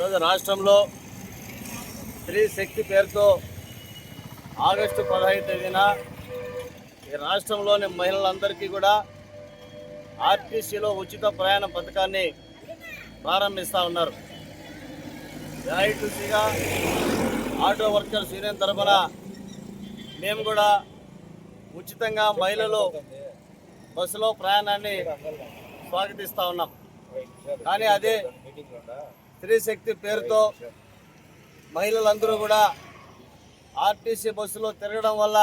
ఈరోజు రాష్ట్రంలో స్త్రీ శక్తి పేరుతో ఆగస్టు పదహైదు తేదీన ఈ రాష్ట్రంలోని మహిళలందరికీ కూడా ఆర్టీసీలో ఉచిత ప్రయాణ పథకాన్ని ప్రారంభిస్తూ ఉన్నారు. ఐటీసీగా ఆటో వర్కర్స్ యూనియన్ తరఫున మేము కూడా ఉచితంగా మహిళలు బస్సులో ప్రయాణాన్ని స్వాగతిస్తూ ఉన్నాం. కానీ అదే స్త్రీ శక్తి పేరుతో మహిళలందరూ కూడా ఆర్టీసీ బస్సులో తిరగడం వల్ల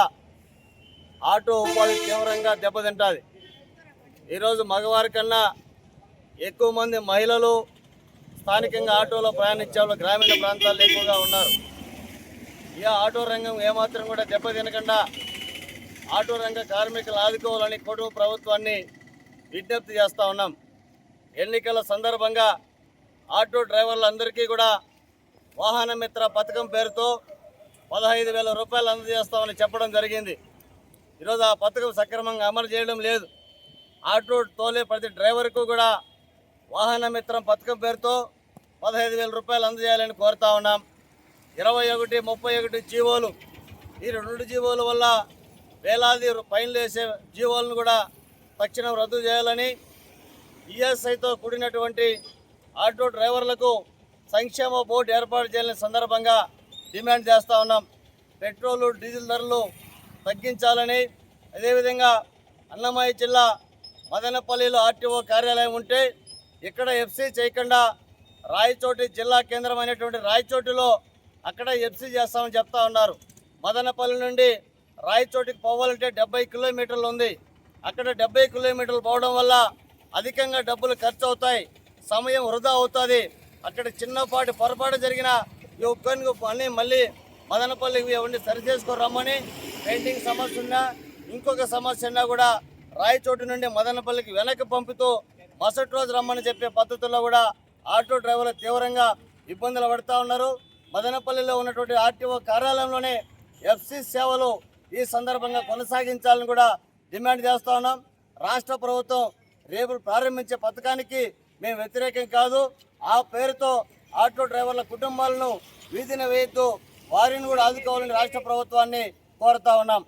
ఆటో ఉపాధి తీవ్రంగా దెబ్బతింటుంది. ఈరోజు మగవారి కన్నా ఎక్కువ మంది మహిళలు స్థానికంగా ఆటోలో ప్రయాణించేవాళ్ళు గ్రామీణ ప్రాంతాల్లో ఎక్కువగా ఉన్నారు. ఈ ఆటో రంగం ఏమాత్రం కూడా దెబ్బతినకుండా ఆటో రంగ కార్మికులు ఆదుకోవాలని కుటుంబ ప్రభుత్వాన్ని విజ్ఞప్తి చేస్తూ ఉన్నాం. ఎన్నికల సందర్భంగా ఆటో డ్రైవర్లందరికీ కూడా వాహన మిత్ర పథకం పేరుతో పదహైదు వేల రూపాయలు అందజేస్తామని చెప్పడం జరిగింది. ఈరోజు ఆ పథకం సక్రమంగా అమలు చేయడం లేదు. ఆటో తోలే ప్రతి డ్రైవర్కు కూడా వాహన మిత్రం పథకం పేరుతో పదహైదు వేల రూపాయలు అందజేయాలని కోరుతా ఉన్నాం. ఇరవై ఒకటి ముప్పై ఒకటి జీవోలు ఈ రెండు జీవోల వల్ల వేలాది రూ- ఫైన్లు వేసే జీవోలను కూడా తక్షణం రద్దు చేయాలని ఈఎస్ఐతో కూడినటువంటి ఆటో డ్రైవర్లకు సంక్షేమ బోర్డు ఏర్పాటు చేయాలని సందర్భంగా డిమాండ్ చేస్తూ ఉన్నాం. పెట్రోలు డీజిల్ ధరలు తగ్గించాలని. అదేవిధంగా అన్నమయ్య జిల్లా మదనపల్లిలో ఆర్టీఓ కార్యాలయం ఉంటే ఇక్కడ ఎఫ్సీ చేయకుండా రాయచోటి జిల్లా కేంద్రమైనటువంటి రాయచోటిలో అక్కడ ఎఫ్సీ చేస్తామని చెప్తా ఉన్నారు. మదనపల్లి నుండి రాయచోటికి పోవాలంటే డెబ్బై కిలోమీటర్లు ఉంది. అక్కడ డెబ్బై కిలోమీటర్లు పోవడం వల్ల అధికంగా డబ్బులు ఖర్చు అవుతాయి. సమయం వృధా అవుతుంది. అక్కడ చిన్నపాటి పొరపాటు జరిగిన ఈ ఒక్కరికి అన్నీ మళ్ళీ మదనపల్లికి ఇవన్నీ సరి చేసుకొని రమ్మని. పెయింటింగ్ సమస్య ఉన్నా ఇంకొక సమస్య ఉన్నా కూడా రాయచోటు నుండి మదనపల్లికి వెనక్కి పంపుతూ మరుసటి రోజు రమ్మని చెప్పే పద్ధతుల్లో కూడా ఆటో డ్రైవర్లు తీవ్రంగా ఇబ్బందులు పడుతూ ఉన్నారు. మదనపల్లిలో ఉన్నటువంటి ఆర్టీఓ కార్యాలయంలోనే ఎఫ్సి సేవలు ఈ సందర్భంగా కొనసాగించాలని కూడా డిమాండ్ చేస్తా ఉన్నాం. రాష్ట్ర ప్రభుత్వం రేపు ప్రారంభించే పథకానికి మేము వ్యతిరేకం కాదు. ఆ పేరుతో ఆటో డ్రైవర్ల కుటుంబాలను వీధిన వేయొద్దు. వారిని కూడా ఆదుకోవాలని రాష్ట్ర ప్రభుత్వాన్ని కోరుతా ఉన్నాం.